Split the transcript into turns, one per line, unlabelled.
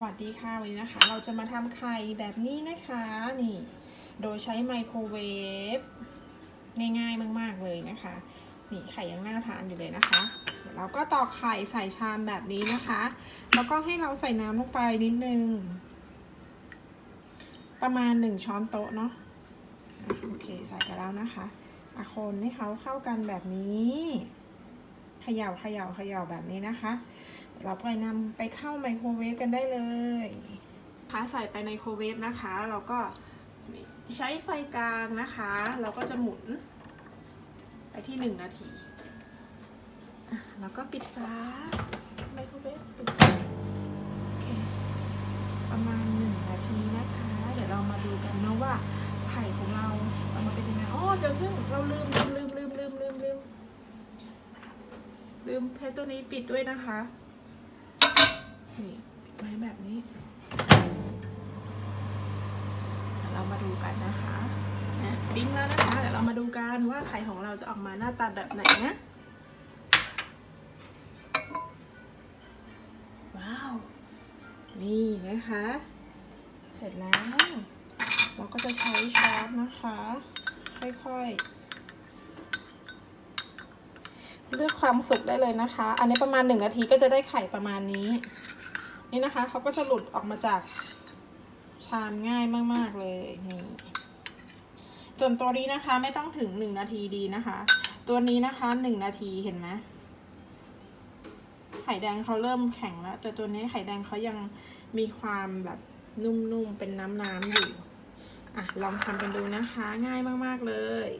สวัสดีค่ะวันนี้นะคะ เราจะมาทำไข่แบบนี้นะคะนี่ โดยใช้ไมโครเวฟง่ายๆมาก ๆเลยนะคะ นี่ไข่ยังน่าทานอยู่เลยนะคะเดี๋ยวเราก็ตอกไข่ใส่ชามแบบนี้นะคะ แล้วก็ให้เราใส่น้ำลงไปนิดนึง ประมาณหนึ่งช้อนโต๊ะเนาะโอเคใส่ไปแล้วนะคะอะคนให้เขาเข้ากันแบบนี้เขย่าเขย่าเขย่าแบบนี้นะคะ เราไปนำไปเข้าไมโครเวฟกันได้เลยคะใส่ไปในไมโครเวฟนะคะ เราก็ใช้ไฟกลางนะคะ เราก็จะหมุน ไปที่หนึ่งนาที แล้วก็ปิดฝาไมโครเวฟปิดประมาณ 1 นาทีนะคะ เดี๋ยวเรามาดูกันนะว่าไข่ของเราออกมาเป็นยังไงอ๋อเดี๋ยวเพิ่งเราลืมลืมลืมลืมลืมลืมลืมเพห้ตัวนี้ปิดด้วยนะคะ นี่ปิดไว้แบบนี้ เรามาดูกันนะคะอะปิ้งแล้วนะคะเดี๋ยวเรามาดูกันว่าไข่ของเราจะออกมาหน้าตาแบบไหนนะ ว้าว นี่นะคะ เสร็จแล้ว เราก็จะใช้ช้อนนะคะ ค่อยๆ เลือกความสุกได้เลยนะคะ อันนี้ประมาณหนึ่งนาทีก็จะได้ไข่ประมาณนี้ นี่นะคะเขาก็จะหลุดออกมาจากชามง่ายมาก ๆ เลยนี่ส่วนตัวนี้นะคะไม่ต้องถึงหนึ่งนาทีดีนะคะ ตัวนี้นะคะหนึ่งนาทีเห็นไหมไข่แดงเขาเริ่มแข็งแล้วแต่ตัวนี้ไข่แดงเขายังมีความแบบนุ่มๆเป็นน้ำๆอยู่อะลองทำกันดูนะคะ ง่ายมากๆเลย